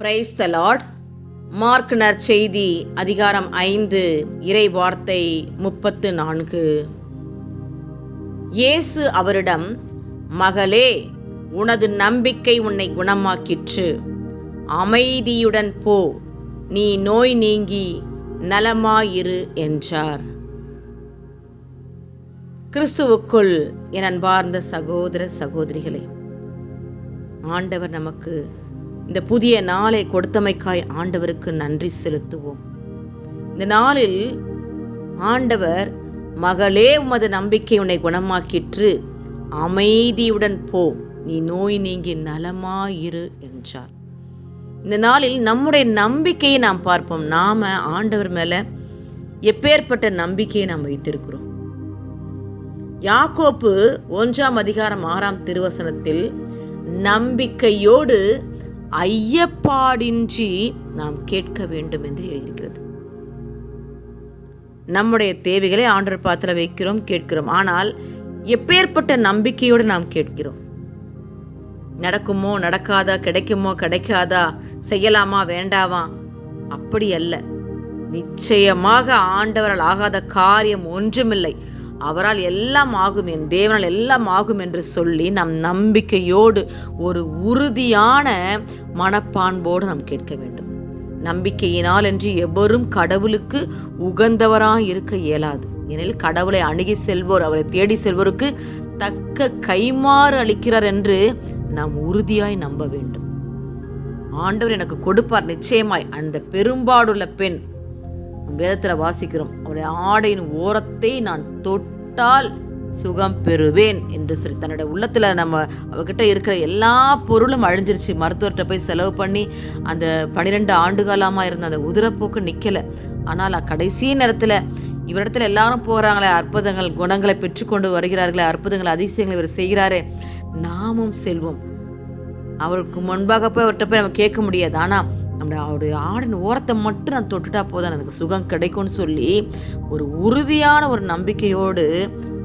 Praise the Lord mark நற்செய்தி அதிகாரம் ஐந்து இறை வார்த்தை முப்பத்து நான்கு. இயேசு அவரிடம் மகளே உனது நம்பிக்கை உன்னை குணமாக்கிற்று அமைதியுடன் போ நீ நோய் நீங்கி நலமாயிரு என்றார் கிறிஸ்துவுக்குள் என் அன்பார்ந்த சகோதர சகோதரிகளே ஆண்டவர் நமக்கு இந்த புதிய நாளை கொடுத்தமைக்காய் ஆண்டவருக்கு நன்றி செலுத்துவோம். இந்த நாளில் ஆண்டவர் மகளே உமது நம்பிக்கை உன்னை குணமாக்கிற்று. அமைதியுடன் போ. நீ நோய் நீங்கி நலமாயிரு என்றார். இந்த நாளில் நம்முடைய நம்பிக்கையை நாம் பார்ப்போம். நாம் ஆண்டவர் மேல எப்பேற்பட்ட நம்பிக்கையை நாம் வைத்திருக்கிறோம். யாக்கோப்பு ஒன்றாம் அதிகாரம் ஆறாம் திருவசனத்தில் நம்பிக்கையோடு ஐயப்பாடின்றி நாம் கேட்க வேண்டும் என்று எழுதியிருக்கிறது. நம்முடைய தேவைகளை ஆண்டர் பாத்திர வைக்கிறோம் கேட்கிறோம். ஆனால் எப்பேற்பட்ட நம்பிக்கையோடு நாம் கேட்கிறோம். நடக்குமோ நடக்காதா கிடைக்குமோ கிடைக்காதா செய்யலாமா வேண்டாமா? அப்படி அல்ல. நிச்சயமாக ஆண்டவரால் ஆகாத காரியம் ஒன்றுமில்லை. அவரால் எல்லாம் ஆகும் என் தேவனால் எல்லாம் ஆகும் என்று சொல்லி நம் நம்பிக்கையோடு ஒரு உறுதியான மனப்பான்போடு நாம் கேட்க வேண்டும். நம்பிக்கையினால் என்று எவரும் கடவுளுக்கு உகந்தவராக இருக்க இயலாது. எனில் கடவுளை அணுகி செல்வோர் அவரை தேடி செல்வோருக்கு தக்க கைமாறு அளிக்கிறார் என்று நாம் உறுதியாய் நம்ப வேண்டும். ஆண்டவர் எனக்கு கொடுப்பார் நிச்சயமாய். அந்த பெரும்பாடுள்ள பெண் வேதத்தில் வாசிக்கிறோம் அவருடைய ஆடையின் ஓரத்தை நான் தொட்டால் சுகம் பெறுவேன் என்று சொல்லி தன்னுடைய உள்ளத்தில் நம்ம அவகிட்ட இருக்கிற எல்லா பொருளும் அழிஞ்சிருச்சு. மருத்துவர்கிட்ட போய் செலவு பண்ணி அந்த பன்னிரெண்டு ஆண்டு காலமாக இருந்த அந்த உதிரப்போக்கு நிற்கலை ஆனால் கடைசி நேரத்தில் இவரிடத்துல எல்லாரும் போகிறாங்களே அற்புதங்கள் குணங்களை பெற்றுக்கொண்டு வருகிறார்களே அற்புதங்கள் அதிசயங்களை இவர் செய்கிறாரே நாமும் செல்வோம். அவருக்கு முன்பாக போய் அவர்கிட்ட போய் நம்ம கேட்க முடியாது. ஆனால் அந்த அவருடைய ஆடின் ஓரத்தை மட்டும் நான் தொட்டுட்டா போதும். எனக்கு சுகம் கிடைக்கும்னு சொல்லி ஒரு உறுதியான ஒரு நம்பிக்கையோடு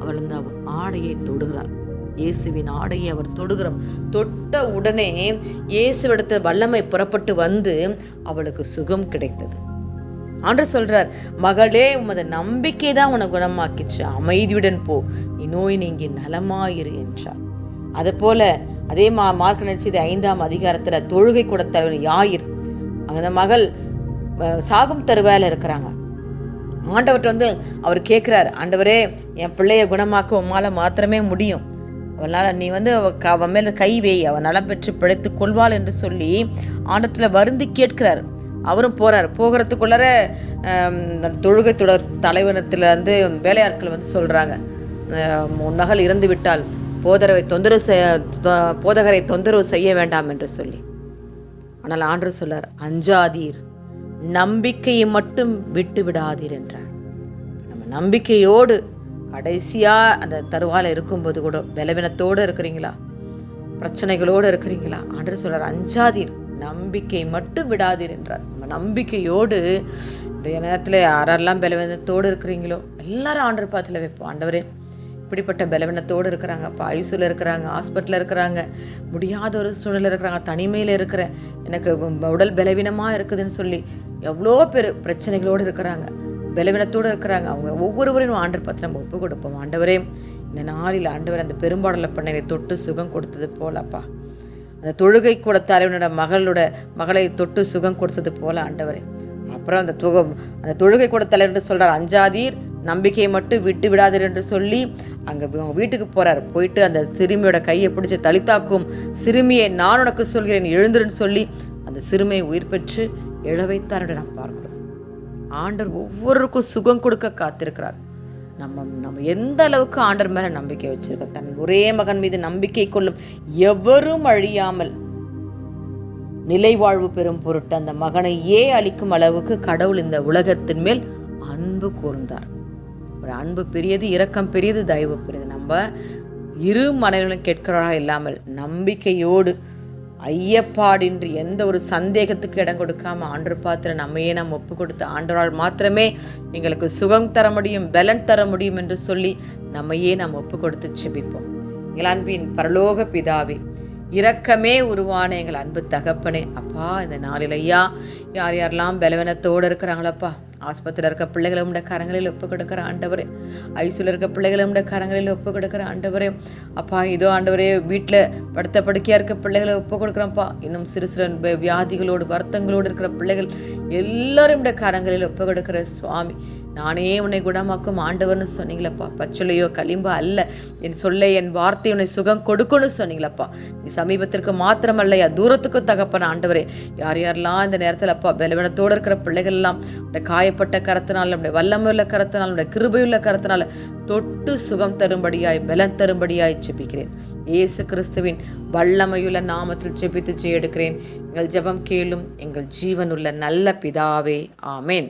அவள் அந்த ஆடையை தொடுகிறார். இயேசுவின் ஆடையை அவர் தொடுகிறார் தொட்ட உடனே இயேசுவிடத்த வல்லமை புறப்பட்டு வந்து அவளுக்கு சுகம் கிடைத்தது. ஆண்டு சொல்றார் மகளே உமது நம்பிக்கை தான் உன குணமாக்கிச்சு. அமைதியுடன் போ. நீ நோய் நீங்கி நலமாயிரு என்றார். அது போல அதே மா மார்க் நினைச்சது ஐந்தாம் அதிகாரத்தில் தொழுகை கூட தலைவர் யாயிர் அந்த மகள் சாகும் தருவாயில் இருக்கிறாங்க. ஆண்டவர்கிட்ட வந்து அவர் கேட்குறாரு ஆண்டவரே என் பிள்ளைய குணமாக்க உம்மால் மாத்திரமே முடியும். அவனால் நீ வந்து அவன் மேலே கை வேய் அவன் நலம் பெற்று பிழைத்து கொள்வாள் என்று சொல்லி ஆண்டத்தில் வருந்தி கேட்கிறார். அவரும் போகிறார் போகிறதுக்குள்ளார தொழுகை துட தலைவனத்தில் வந்து வேலையாட்கள் வந்து சொல்கிறாங்க உன் மகள் இறந்து விட்டால் போதரவை தொந்தரவு செய்ய போதகரை தொந்தரவு செய்ய வேண்டாம் என்று சொல்லி. ஆனால் ஆண்டு சொல்லார் அஞ்சாதீர் நம்பிக்கையை மட்டும் விட்டு விடாதீர் என்றார். நம்ம நம்பிக்கையோடு கடைசியாக அந்த தருவாயில் இருக்கும்போது கூட பலவீனத்தோடு இருக்கிறீங்களா? பிரச்சனைகளோடு இருக்கிறீங்களா? ஆண்டு சொல்கிறார் அஞ்சாதீர் நம்பிக்கை மட்டும் விடாதீர் என்றார். நம்ம நம்பிக்கையோடு இந்த நேரத்தில் யாரெல்லாம் பலவீனத்தோடு இருக்கிறீங்களோ எல்லாரும் ஆண்டர் பாத்தில் வைப்போம். ஆண்டவரே இப்படிப்பட்ட பலவீனத்தோடு இருக்கிறாங்க. இப்போ ஐசியூவில் இருக்கிறாங்க ஹாஸ்பிட்டலில் இருக்கிறாங்க. முடியாத ஒரு சூழ்நிலை இருக்கிறாங்க. தனிமையில் இருக்கிற எனக்கு உடல் பலவீனமாக இருக்குதுன்னு சொல்லி எவ்வளோ பேர் பிரச்சனைகளோடு இருக்கிறாங்க. பலவீனத்தோடு இருக்கிறாங்க. அவங்க ஒவ்வொருவரையும் ஆண்டர் பார்த்து நம்ம ஒப்பு கொடுப்போம். ஆண்டவரே இந்த நாளில் ஆண்டவர் அந்த பெரும்பாடல பண்ணை தொட்டு சுகம் கொடுத்தது போலப்பா அந்த தொழுகை கூட தலைவனோட மகளோட மகளை தொட்டு சுகம் கொடுத்தது போல ஆண்டவரே. அப்புறம் அந்த தொகை அந்த தொழுகை கூட தலைவர் சொல்கிறார் அஞ்சாதீர் நம்பிக்கையை மட்டும் விட்டு விடாதீர் என்று சொல்லி அங்கே வீட்டுக்கு போகிறார் போயிட்டு அந்த சிறுமியோட கையை பிடிச்சி தலித்தாக்கும் சிறுமியை நான் உனக்கு சொல்கிறேன் எழுந்துருன்னு சொல்லி அந்த சிறுமியை உயிர் பெற்று எழ வைத்தார் என்று நாம் பார்க்கிறோம். ஆண்டர் ஒவ்வொருக்கும் சுகம் கொடுக்க காத்திருக்கிறார். நம்ம நம்ம எந்த அளவுக்கு ஆண்டர் மேலே நம்பிக்கை வச்சிருக்கோம் தன் ஒரே மகன் மீது நம்பிக்கை கொள்ளும் எவரும் அழியாமல் நிலை வாழ்வு பெறும் பொருட்டு அந்த மகனையே அளிக்கும் அளவுக்கு கடவுள் இந்த உலகத்தின் மேல் அன்பு கூர்ந்தார். ஒரு அன்பு பெரியது இரக்கம் பெரியது தயவு பெரியது. நம்ம இரு மனைவிகளும் கேட்கிறவராக இல்லாமல் நம்பிக்கையோடு ஐயப்பாடின்றி எந்த ஒரு சந்தேகத்துக்கு இடம் கொடுக்காம ஆண்டு பாத்திர நம்மையே நாம் ஒப்பு கொடுத்து ஆண்டவரால் மாத்திரமே எங்களுக்கு சுகம் தர முடியும் பலன் தர முடியும் என்று சொல்லி நம்மையே நாம் ஒப்பு கொடுத்து செபிப்போம். இளன்பின் பரலோக பிதாவே இரக்கமே உருவான எங்கள் அன்பு தகப்பனே. அப்பா இந்த நாளில் ஐயா யார் யாரெல்லாம் பலவீனத்தோடு இருக்கிறாங்களப்பா ஆஸ்பத்திரியில் இருக்க பிள்ளைகளை உடைய கரங்களில் ஒப்பு கொடுக்குற ஆண்டவரே. ஐசியில் இருக்க பிள்ளைகளை உடைய கரங்களில் ஒப்பு கொடுக்குற ஆண்டவரே. அப்பா இதோ ஆண்டவரே வீட்டில் படுத்த படுக்கையாக இருக்க பிள்ளைகளை ஒப்பு கொடுக்குறோம்ப்பா இன்னும் சிறு சிறு வியாதிகளோடு வருத்தங்களோடு இருக்கிற பிள்ளைகள் எல்லாரும் உடைய கரங்களில் ஒப்பு கொடுக்குற சுவாமி. நானே உன்னை குணமாக்கும் ஆண்டவர்னு சொன்னீங்களப்பா. பச்சளையோ களிம்போ அல்ல. என் சொல்ல என் வார்த்தை உன்னை சுகம் கொடுக்கும்னு சொன்னீங்களப்பா. நீ சமீபத்திற்கு மாத்திரமல்லையா தூரத்துக்கும் தகப்பன ஆண்டவரே. யார் யாரெல்லாம் இந்த நேரத்தில் அப்பா பலவீனத்தோடு இருக்கிற பிள்ளைகள் எல்லாம் உடைய காயப்பட்ட கரத்தினால் நம்முடைய வல்லமையுள்ள கரத்தினால் நம்முடைய கிருபையுள்ள கரத்தினால் தொட்டு சுகம் தரும்படியாய் பலன் தரும்படியாய் ஜெபிக்கிறேன். இயேசு கிறிஸ்துவின் வல்லமையுள்ள நாமத்தில் ஜெபித்து ஜெயெடுக்கிறேன். எங்கள் ஜெபம் கேளும் எங்கள் ஜீவனுள்ள நல்ல பிதாவே. ஆமேன்.